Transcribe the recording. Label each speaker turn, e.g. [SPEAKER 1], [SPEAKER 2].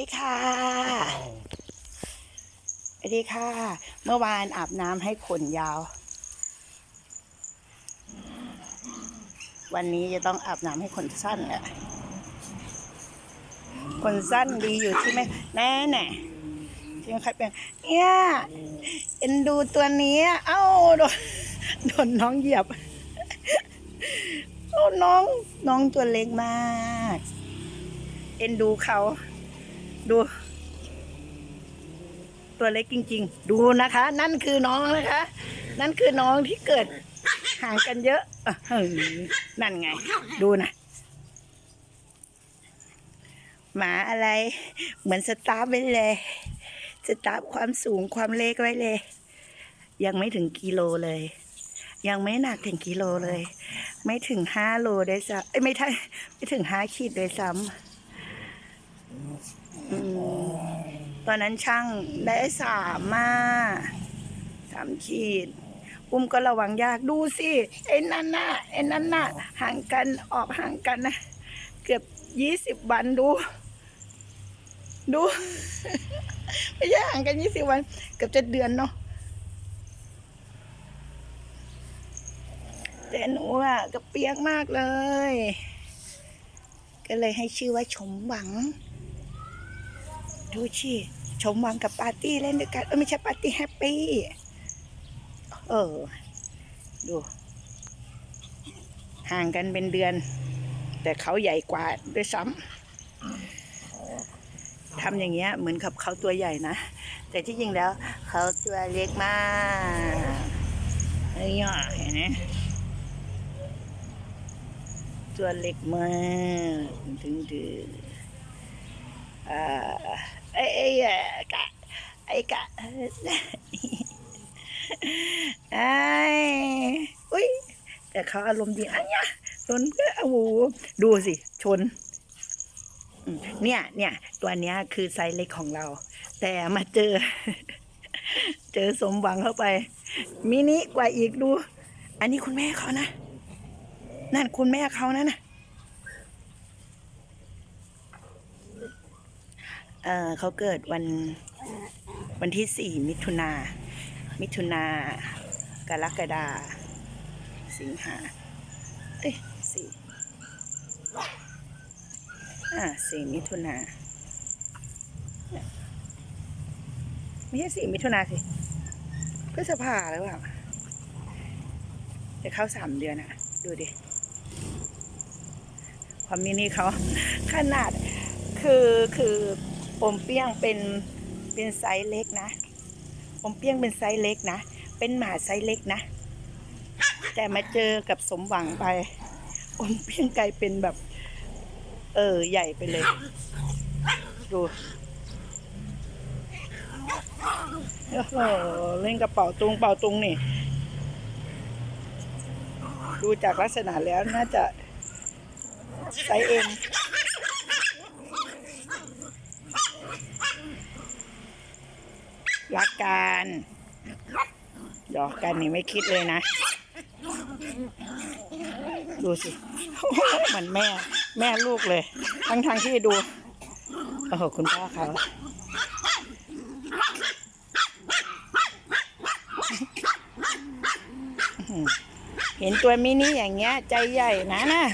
[SPEAKER 1] ดีค่ะ สวัสดีค่ะ เมื่อวานอาบน้ำให้ขนยาว วันนี้จะต้องอาบน้ำให้ขนสั้นแหละขนสั้นดีอยู่ที่ไหมแน่แน่ที่มันใครเป็นเนี่ยเอ็นดูตัวนี้เอ้าโดนโดนน้องเหยียบโอ้น้องน้องตัวเล็กมาก เอ็นดูเขา ดู ตัวเล็กจริง ๆ ดูนะคะ นั่นคือน้องนะคะ นั่นคือน้องที่เกิดห่างกันเยอะเฮ้ยนั่นไง ดูนะหมาอะไร เหมือนสตาร์ไว้เลย สตาร์ความสูงความเล็กไว้เลย ยังไม่ถึงกิโลเลย ยังไม่หนักถึงกิโลเลย ไม่ถึงห้าโลด้วยซ้ำไม่ใช่ไม่ถึงห้าขีดด้วยซ้ำ ตอนนั้นช่างได้สามมาสามขีด อุ้มก็ระวังยากดูสิไอ้นั่นน่ะไอ้นั่นน่ะห่างกันออกห่างกันนะเกือบยี่สิบวันดู ดู ไม่ใช่ห่างกันยี่สิบวัน เกือบจะเดือนเนาะแต่หนูอะก็เปียกมากเลย ก็เลยให้ชื่อว่าชมหวัง ดูชิชมวังกับปาร์ตี้เล่นด้วยกันเออไม่ใช่ปาร์ตี้แฮปปี้เออ ดู ห่างกันเป็นเดือน แต่เขาใหญ่กว่าด้วยซ้ำทำอย่างเงี้ย เหมือนกับเขาตัวใหญ่นะ แต่ที่จริงแล้ว เขาตัวเล็กมากไอ้ย่อเห็นไหมตัวเล็กมากถึงดืออ่า ไอ้ไอ้อะกะไอ้กะไอ้อุ้ยแต่เขาอารมณ์ดีอันเนี้ยชนก็โอ้โหดูสิ ชน เนี่ยเนี่ยตัวเนี้ยคือไซส์เล็กของเรา แต่มาเจอ เจอสมหวังเข้าไป มินิกว่าอีกดู อันนี้คุณแม่เขานะ นั่นคุณแม่เขานะนะ เออเขาเกิดวันวันที่สี่มิถุนา มิถุนากรกฎาสิงหา เอ้ยสี่อ่าสี่มิถุนาไม่ใช่สี่มิถุนาสิพฤษภาหรือเปล่าจะเข้าสามเดือนอะดูดิความมินิเขาขนาดคือคือ ปมเปี้ยงเป็นเป็นไซส์เล็กนะ ผมเปี้ยงเป็นไซส์เล็กนะ เป็นหมาไซส์เล็กนะ แต่มาเจอกับสมหวังไปผมเปี้ยงกลายเป็นแบบ เออใหญ่ไปเลย ดูโอ้โหเล่นกระเป๋าตุงเป่าตุงนี่ ดูจากลักษณะแล้วน่าจะไซส์เอ็ม รักกันหยอกกันนี่ไม่คิดเลยนะ ดูสิเหมือนแม่ แม่ลูกเลย ทั้งทางที่ดู โอ้โห คุณพ่อเขาเห็นตัวมินิอย่างเงี้ย ใจใหญ่นะนะ